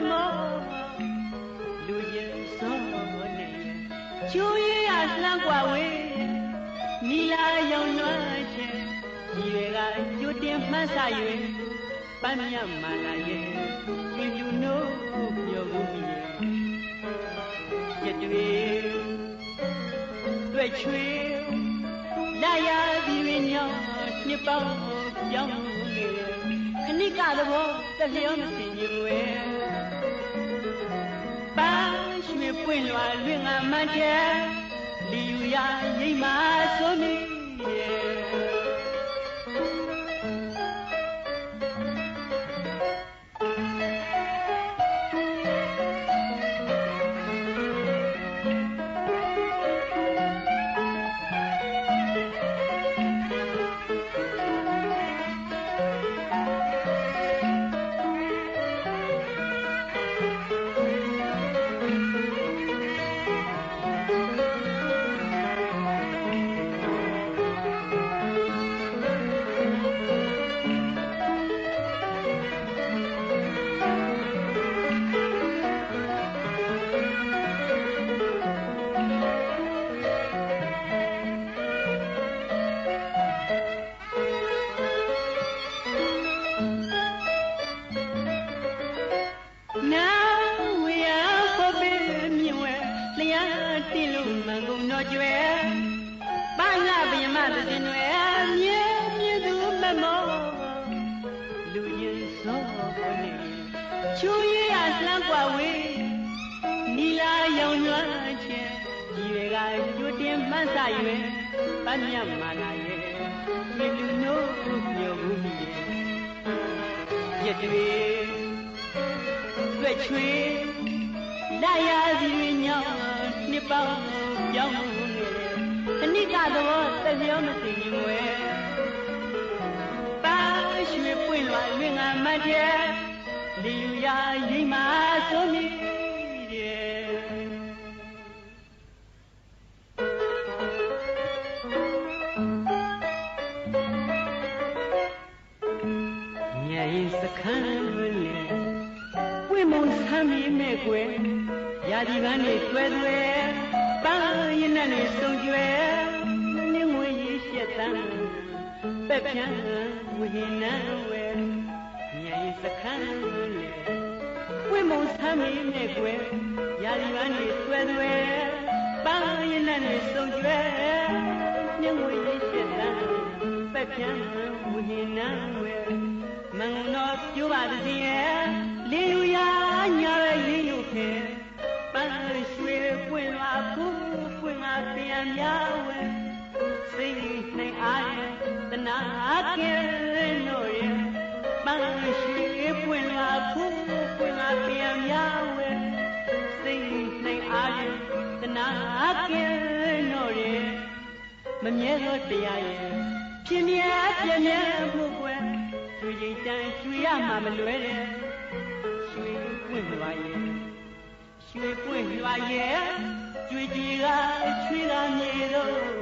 မမောလူရင်စောနေချူရရလှမ်းกว่าဝေးနီလာရောင်လွှမ်းချက်ဒီတွေကကျွတ်တင်မှန်းဆ၍ပန်းမြတ်မာလာရဲ့ဒီလူနို့ပြောဘူးမီရဲ့တွေတွေ့ချွေလာရပြီးရင်ညောင်းနှစ်ပေါင်းပြောင်းနေခဏိကသဘောတလျောမစင်ကြွယ် ပွင့်လွာလွင်ငါမှန်တဲ့လီယူရရိမ့်မာဆိုမီရဲ့ မန်ကုန်တော့ကျွဲပန်းလာပင်မသင်တွေမြဲမြဲသူမမောလူရင်စောနေချူရရလှမ်းกว่าဝေးနီလာရောင်လွှမ်းချက်ဒီတွေကကျွတ်တင်မှန်းဆ၍ပန်းမြတ်မာလာရဲ့ဒီလူနို့မျိုးဘူးမီရဲ့ရတွေတွေ့ချွေလာရသည်ညောင်းနှစ်ပေါင်းပြောင်းနေတယ်အနိက သဘောတပြောမသိရင်ဝဲပါရွှေပွင့်လွာလွင်ငါမတ်တဲ့လီယူရရိမ့်မာဆိုမိတဲ့မြတ်ရင်စခန်းလွင်လေဝိမုံဆမ်းမိမဲ့ကွယ်ရာဒီကနေတွဲတွဲပန်းရင်နဲ့နေစုံကျွဲ ပက်ပြန်ဝိဟင်နံဝဲမြတ်ရင်စခန်းလွင်လေဝိမုံဆမ်းမိမဲ့ကွယ်ရာဒီကနေတွဲတွဲပန်းရင်နဲ့နေစုံကျွဲနင်းငွေရရှက်တန်းပက်ပြန်ဝိဟင်နံဝဲမင်္ဂတော်ပြူပါသည်ရဲ့လေယူရာညာရဲ့ရင်းရုပ်ခဲပန်းရွှေပွင့်လာဖူးပွင့်လာပြန်များဝဲစိတ်နှိမ်အားရဲ့ တနာကဲလို့ရဲ့ပန်းရွှေပွင့်လာဖူးပွင့်လာပြန်များဝဲစိတ်နှိမ်အားရဲ့တနာကဲလို့ရဲ့မမြဲသောတရားရဲ့ပြင်းပြပြင်းပြမှုကွယ်ကျွေကြီးတန်ကျွေရမှာမလွဲတဲ့ရွှေပွင့်လွာရဲ့ရွှေပွင့်လွာရဲ့ကျွေကြီးကချွေကမြေတော့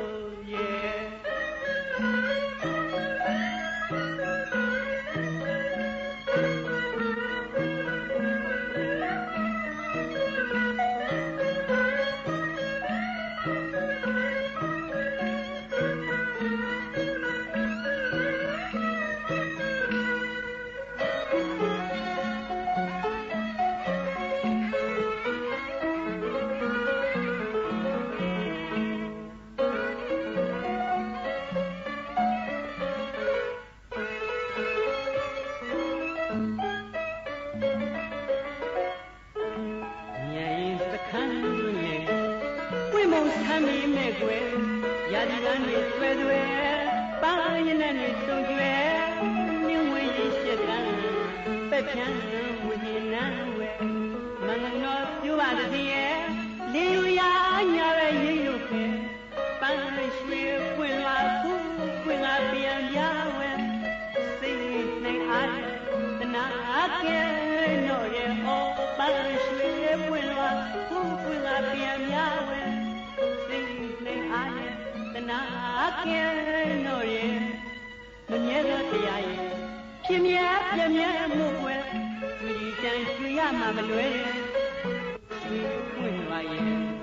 မုံဆမ်းမိမဲ့ကွယ်ရာဒီကန်းတွေဆွဲဆွဲပန်းရင်နဲ့နေစုံကျွဲမြင်းဝေးရင်ရှက်တန်းပက်ဖြန်းဝိညာဉ်နံဝဲမင်္ဂတော်ပြူပါသည်ရဲ့လေယူရာညာရဲ့ရိပ်ရုပ်ခဲပန်းရွှေပွင့်လာဖူးပွင့်လာပြန်ပြဝဲစိတ်နှိမ်အားတနာကဲတော့ရဲ့ဩပန်းရွှေပွင့်လာဖူးပွင့်လာပြန်ပြဝဲ စိတ်နှိမ်အားတနာကဲတော့ရဲ့မမြဲသောတရားရဲ့ဖြစ်မြဲပြမြဲမှုွယ်ဒီတန်ရွှေရမှာမလွယ်ရွှေပွင့်ရွာရဲ့